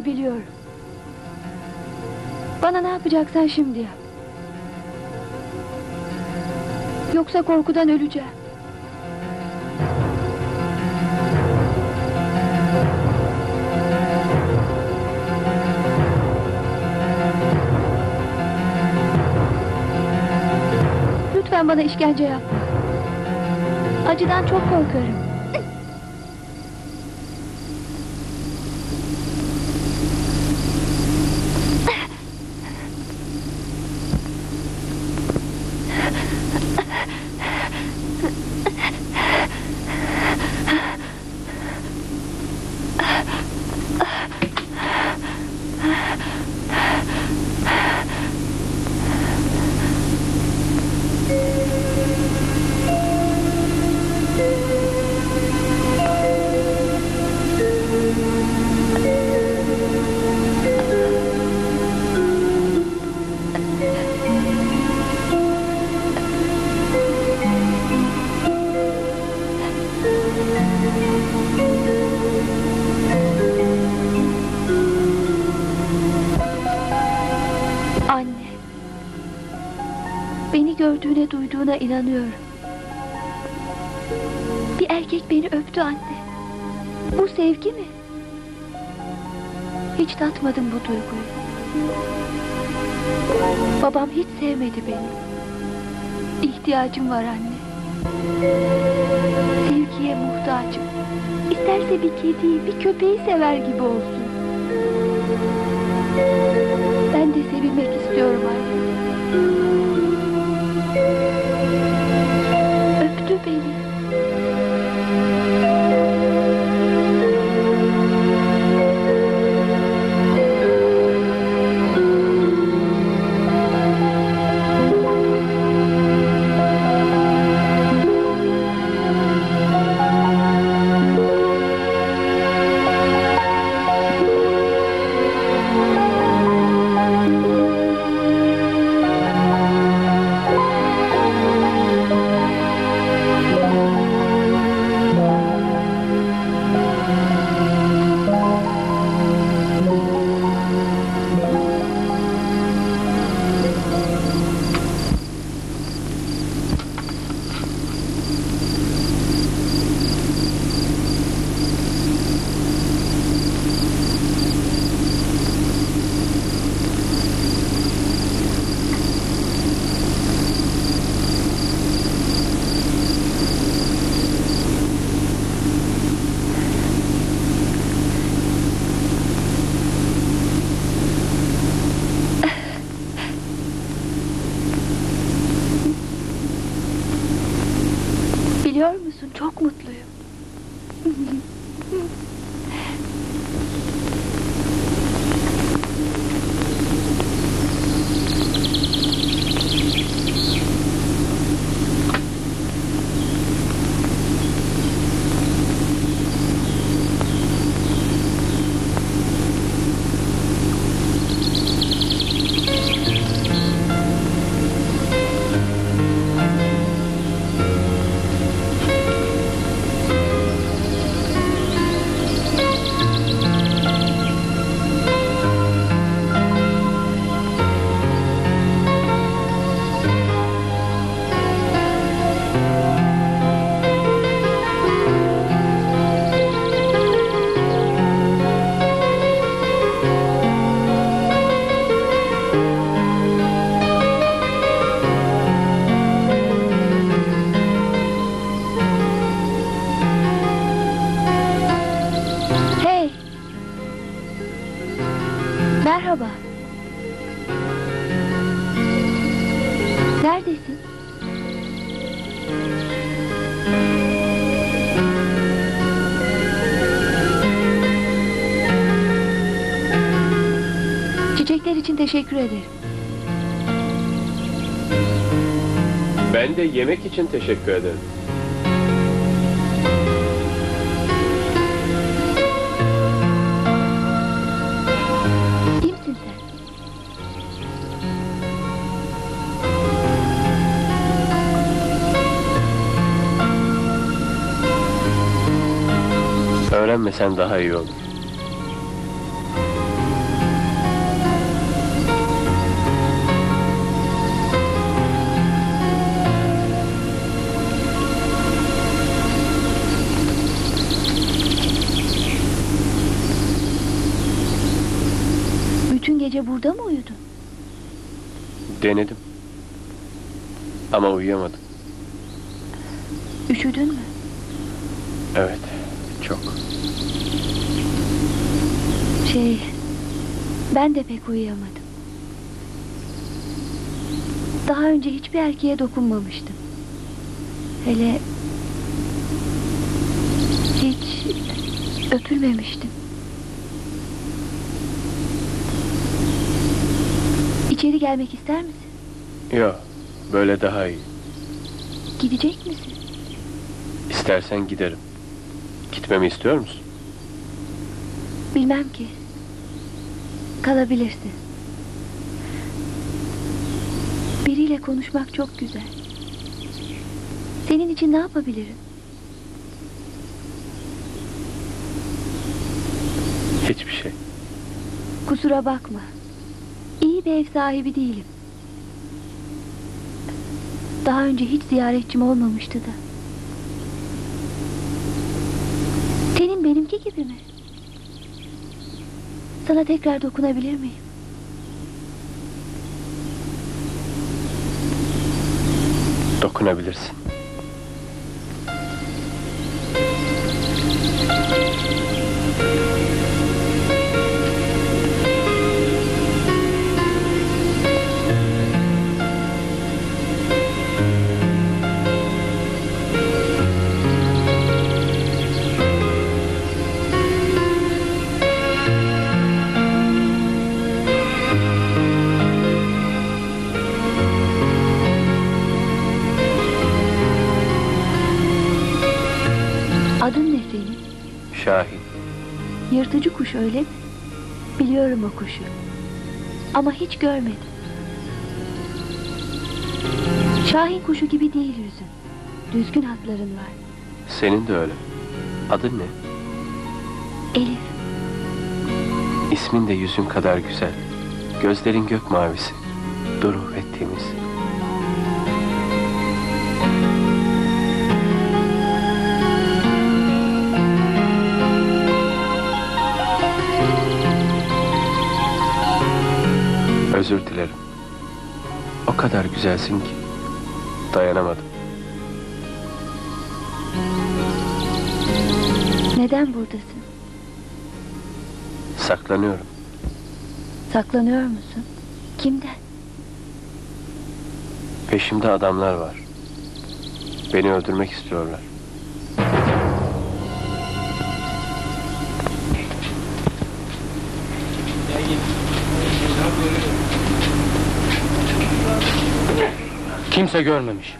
olduğunu biliyorum. Bana ne yapacaksan şimdi yap. Yoksa korkudan öleceğim. Lütfen bana işkence yapma. Acıdan çok korkarım. Gördüğüne duyduğuna inanıyorum. Bir erkek beni öptü anne. Bu sevgi mi? Hiç tatmadım bu duyguyu. Babam hiç sevmedi beni. İhtiyacım var anne. Sevgiye muhtacım. İsterse bir kediyi, bir köpeği sever gibi olsun. Ben de sevilmek istiyorum anne. Teşekkür ederim. Ben de yemek için teşekkür ederim. Kimsin sen? Öğrenmesen daha iyi olur. Denedim. Ama uyuyamadım. Üşüdün mü? Evet, çok. Şey, ben de pek uyuyamadım. Daha önce hiçbir erkeğe dokunmamıştım. Hele hiç öpülmemiştim. İçeri gelmek ister misin? Yok, böyle daha iyi. Gidecek misin? İstersen giderim. Gitmemi istiyor musun? Bilmem ki. Kalabilirsin. Biriyle konuşmak çok güzel. Senin için ne yapabilirim? Hiçbir şey. Kusura bakma. İyi bir ev sahibi değilim. Daha önce hiç ziyaretçim olmamıştı da. Senin benimki gibi mi? Sana tekrar dokunabilir miyim? Dokunabilirsin. Yırtıcı kuş öyle mi? Biliyorum o kuşu. Ama hiç görmedim. Şahin kuşu gibi değil yüzün. Düzgün hatların var. Senin de öyle. Adın ne? Elif, İsmin de yüzün kadar güzel. Gözlerin gök mavisi. Duru ve temiz. Özür dilerim. O kadar güzelsin ki dayanamadım. neden buradasın? Saklanıyorum. Saklanıyor musun? Kimden? Peşimde adamlar var. Beni öldürmek istiyorlar. Kimse görmemiş.